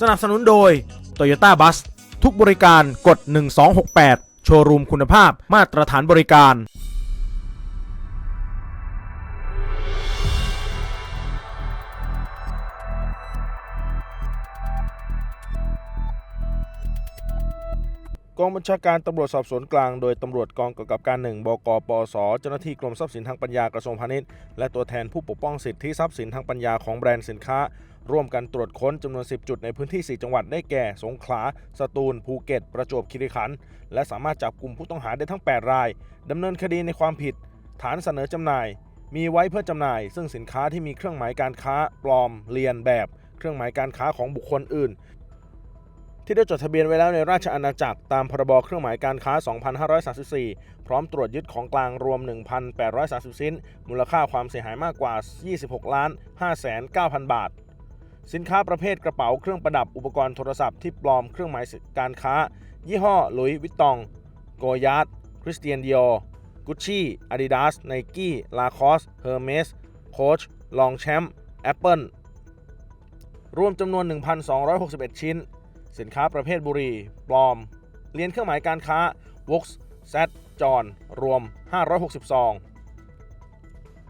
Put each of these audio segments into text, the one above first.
สนับสนุนโดย Toyota Bus ทุกบริการกด 1268 โชว์รูมคุณภาพมาตรฐานบริการ กองบัญชาการตำรวจสอบสวนกลาง โดยตำรวจกองกำกับการหนึ่งบกปสเจ้าหน้าที่กรมทรัพย์สินทางปัญญากระทรวงพาณิชย์และตัวแทนผู้ปกป้องสิทธิทรัพย์สินทางปัญญาของแบรนด์สินค้า ร่วมกันตรวจค้นจำนวน 10 จุดในพื้นที่ 4 จังหวัดได้แก่ สงขลา สตูล ภูเก็ต ประจวบคีรีขันธ์และสามารถจับกลุ่มผู้ต้องหาได้ทั้ง 8 รายดำเนินคดีในความผิด ฐานเสนอจำหน่าย มีไว้เพื่อจำหน่าย ซึ่งสินค้าที่มีเครื่องหมายการค้าปลอม เลียนแบบ เครื่องหมายการค้าของบุคคลอื่น ที่ได้จดทะเบียนไว้แล้วในราชอาณาจักรตามพรบเครื่องหมายการค้า 2534 พร้อมตรวจยึดของกลางรวม 1,830 ชิ้น มูลค่าความเสียหายมากกว่า 26ล้าน5 9 0 0 0 บาท สินค้าประเภทกระเป๋าเครื่องประดับอุปกรณ์โทรศัพท์ที่ปลอมเครื่องหมายการค้า ยี่ห้อหลุยวิตตอง โกยาร์ดคริสเตียนดิออกุชชี่อาดิดาสไนกี้ลาคอสเฮอร์เมสโคชลองแชมป์แอปเปิลรวมจำนวน 1,261 ชิ้น สินค้าประเภทบุหรี่ปลอมเรียนเครื่องหมายการค้า w o x z จอนรวม 560ซอง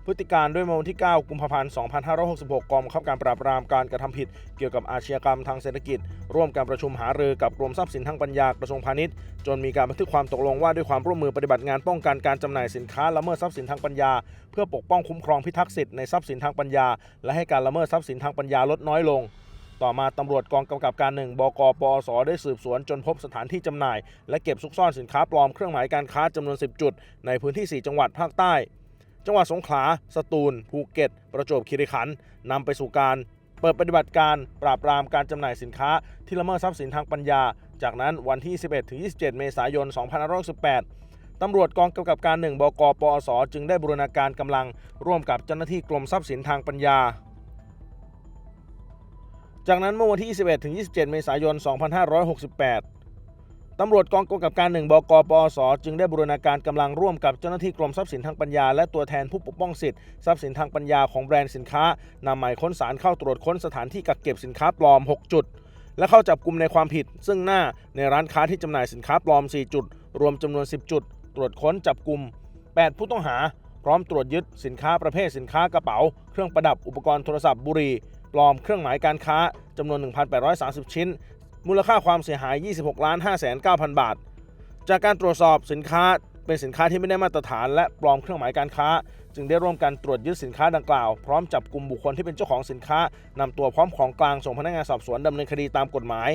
พฤติการด้วยเมื่อวันที่ 9 กุมภาพันธ์ 2566 กองบังคับการปราบปรามการกระทำผิด เกี่ยวกับอาชญากรรมทางเศรษฐกิจ ร่วมการประชุมหารือกับกรมทรัพย์สินทางปัญญากระทรวงพาณิชย์ จนมีการบันทึกความตกลงว่าด้วยความร่วมมือปฏิบัติงานป้องกันการจำหน่ายสินค้าละเมิดทรัพย์สินทางปัญญา เพื่อปกป้องคุ้มครองพิทักษ์สิทธิในทรัพย์สินทางปัญญา และให้การละเมิดทรัพย์สินทางปัญญาลดน้อยลงต่อมาตำรวจกองกำกับการหนึ่งบกปอสได้สืบสวนจนพบสถานที่จำหน่าย และเก็บซุกซ่อนสินค้าปลอมเครื่องหมายการค้าจำนวน 10 จุด ในพื้นที่ 4 จังหวัดภาคใต้ จังหวัดสงขลา สตูล ภูเก็ต ประจวบคีรีขันธ์นำไปสู่การเปิดปฏิบัติการปราบปรามการจำหน่ายสินค้า ที่ละเมิดทรัพย์สินทางปัญญา จากนั้นวันที่ 11-27 เมษายน 2518 ตำรวจกองกำกับการ 1 บก ปอส จึงได้บูรณาการกำลัง ร่วมกับเจ้าหน้าที่กรมทรัพย์สินทางปัญญา จากนั้นเมื่อวันที่21ถึง 27 เมษายน 2568 ตำรวจกองกำกับการ1บกปอสจึงได้บูรณาการกำลังร่วมกับเจ้าหน้าที่กรมทรัพย์สินทางปัญญา และตัวแทนผู้ปกป้องสิทธิทรัพย์สินทางปัญญาของแบรนด์สินค้านำหมายค้นสารเข้าตรวจค้นสถานที่กักเก็บสินค้าปลอม 6 จุด และเข้าจับกลุ่มในความผิด ซึ่งหน้าในร้านค้าที่จำหน่ายสินค้าปลอม 4 จุด รวมจำนวน 10 จุด ตรวจค้นจับกลุ่ม 8 ผู้ต้องหา พร้อมตรวจยึดสินค้าประเภทสินค้ากระเป๋า เครื่องประดับอุปกรณ์โทรศัพท์บุหรี่ปลอมเครื่องหมายการค้าจำนวน 1,830 ชิ้น มูลค่าความเสียหาย 26ล้าน5 9 0 0 0 บาท จากการตรวจสอบสินค้าเป็นสินค้าที่ไม่ได้มาตรฐานและปลอมเครื่องหมายการค้า จึงได้ร่วมกันตรวจยึดสินค้าดังกล่าว พร้อมจับกลุ่มบุคคลที่เป็นเจ้าของสินค้านำตัวพร้อมของกลางส่งพนักงานสอบสวนดำเนินคดีตามกฎหมาย